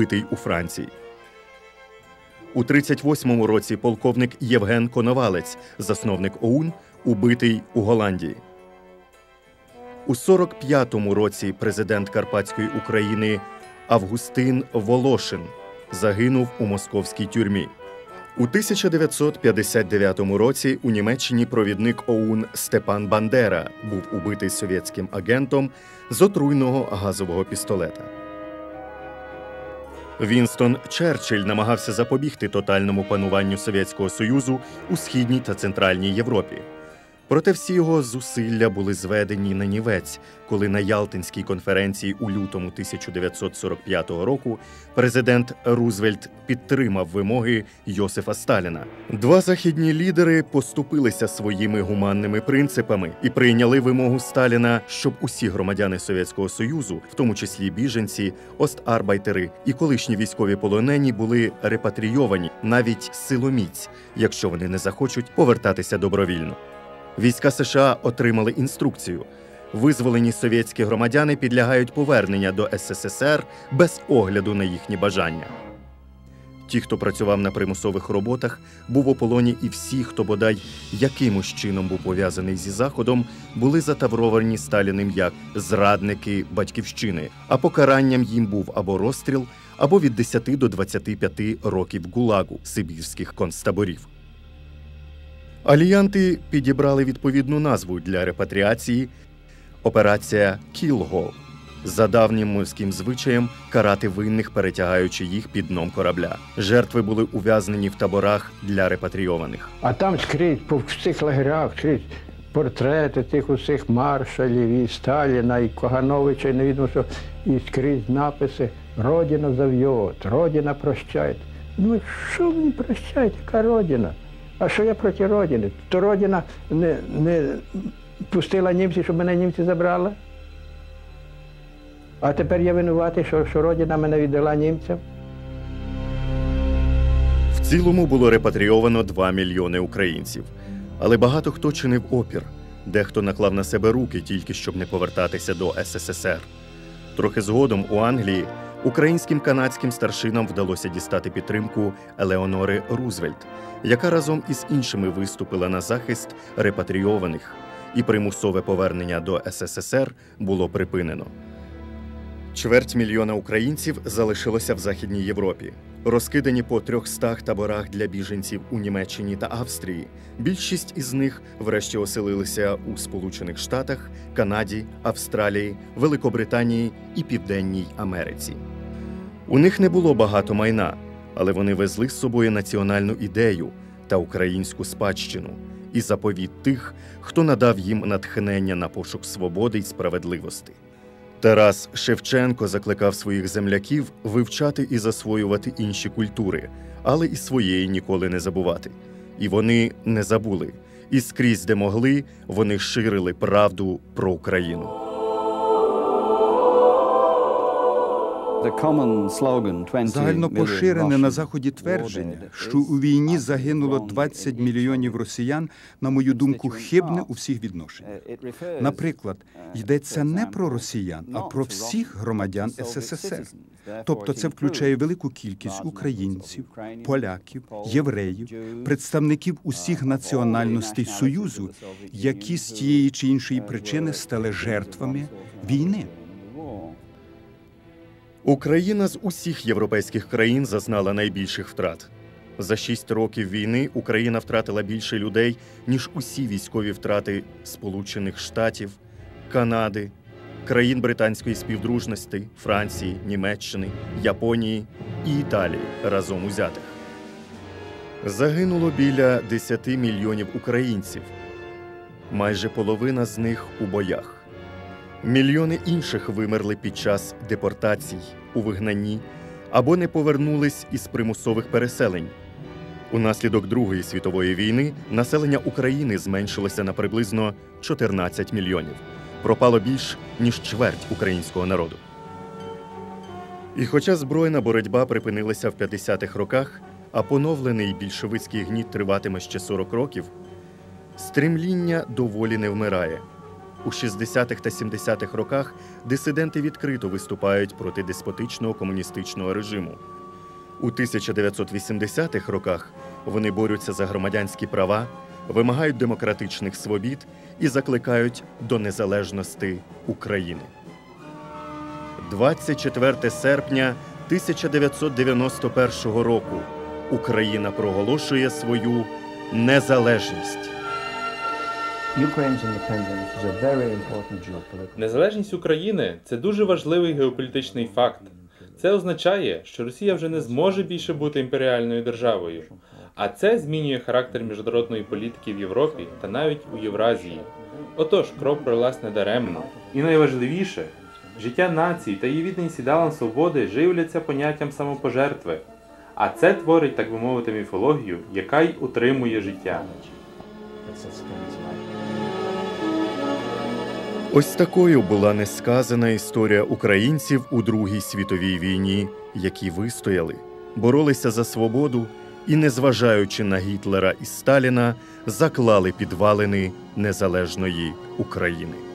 убитий у Франції. У 38-му році полковник Євген Коновалець, засновник ОУН, убитий у Голландії. У 45-му році президент Карпатської України Августин Волошин загинув у московській тюрмі. У 1959 році у Німеччині провідник ОУН Степан Бандера був убитий совєтським агентом з отруйного газового пістолета. Вінстон Черчилль намагався запобігти тотальному пануванню Совєтського Союзу у східній та центральній Європі. Проте всі його зусилля були зведені на нівець, коли на Ялтинській конференції у лютому 1945 року президент Рузвельт підтримав вимоги Йосифа Сталіна. Два західні лідери поступилися своїми гуманними принципами і прийняли вимогу Сталіна, щоб усі громадяни Совєтського Союзу, в тому числі біженці, остарбайтери і колишні військові полонені, були репатрійовані навіть силоміць, якщо вони не захочуть повертатися добровільно. Війська США отримали інструкцію. Визволені совєтські громадяни підлягають повернення до СССР без огляду на їхні бажання. Ті, хто працював на примусових роботах, був у полоні, і всі, хто бодай якимось чином був пов'язаний зі Заходом, були затавровані Сталіним як зрадники батьківщини, а покаранням їм був або розстріл, або від 10 до 25 років гулагу сибірських концтаборів. Аліянти підібрали відповідну назву для репатріації операція Кілгол за давнім морським звичаєм карати винних, перетягаючи їх під дном корабля. Жертви були ув'язнені в таборах для репатрійованих. А там скрізь по всіх лагерях, скрізь портрети тих усіх маршалів, і Сталіна, і Кагановича, і невідомо що, і скрізь написи Родина зав'єт, Родина прощає. Ну що мені прощають, яка родина? А що я проти родини? То родина не, не пустила німців, щоб мене німці забрали? А тепер я винуватий, що, що родина мене віддала німцям. В цілому було репатрійовано 2 мільйони українців, але багато хто чинив опір, дехто наклав на себе руки тільки щоб не повертатися до СССР. Трохи згодом у Англії українським канадським старшинам вдалося дістати підтримку Елеонори Рузвельт, яка разом із іншими виступила на захист репатрійованих, і примусове повернення до СССР було припинено. Чверть мільйона українців залишилося в Західній Європі, розкидані по 300 таборах для біженців у Німеччині та Австрії. Більшість із них врешті оселилися у Сполучених Штатах, Канаді, Австралії, Великобританії і Південній Америці. У них не було багато майна, але вони везли з собою національну ідею та українську спадщину і заповіт тих, хто надав їм натхнення на пошук свободи й справедливості. Тарас Шевченко закликав своїх земляків вивчати і засвоювати інші культури, але і своєї ніколи не забувати. І вони не забули. І скрізь, де могли, вони ширили правду про Україну. Загально поширене на заході твердження, що у війні загинуло 20 мільйонів росіян, на мою думку, хибне у всіх відношеннях. Наприклад, йдеться не про росіян, а про всіх громадян СССР. Тобто це включає велику кількість українців, поляків, євреїв, представників усіх національностей Союзу, які з тієї чи іншої причини стали жертвами війни. Україна з усіх європейських країн зазнала найбільших втрат. За шість років війни Україна втратила більше людей, ніж усі військові втрати Сполучених Штатів, Канади, країн британської співдружності, Франції, Німеччини, Японії і Італії разом узятих. Загинуло біля 10 мільйонів українців, майже половина з них у боях. Мільйони інших вимерли під час депортацій, у вигнанні або не повернулись із примусових переселень. Унаслідок Другої світової війни населення України зменшилося на приблизно 14 мільйонів. Пропало більш ніж чверть українського народу. І хоча збройна боротьба припинилася в 50-х роках, а поновлений більшовицький гніт триватиме ще 40 років, стремління доволі не вмирає. У 60-х та 70-х роках дисиденти відкрито виступають проти деспотичного комуністичного режиму. У 1980-х роках вони борються за громадянські права, вимагають демократичних свобід і закликають до незалежності України. 24 серпня 1991 року Україна проголошує свою незалежність. Незалежність України це дуже важливий геополітичний факт. Це означає, що Росія вже не зможе більше бути імперіальною державою, а це змінює характер міжнародної політики в Європі та навіть у Євразії. Отож, кров пролилась недаремно. І найважливіше, життя нації та її відданість ідеалам свободи живляться поняттям самопожертви. А це творить, так би мовити, міфологію, яка й утримує життя. Ось такою була несказана історія українців у Другій світовій війні, які вистояли, боролися за свободу і, незважаючи на Гітлера і Сталіна, заклали підвалини незалежної України.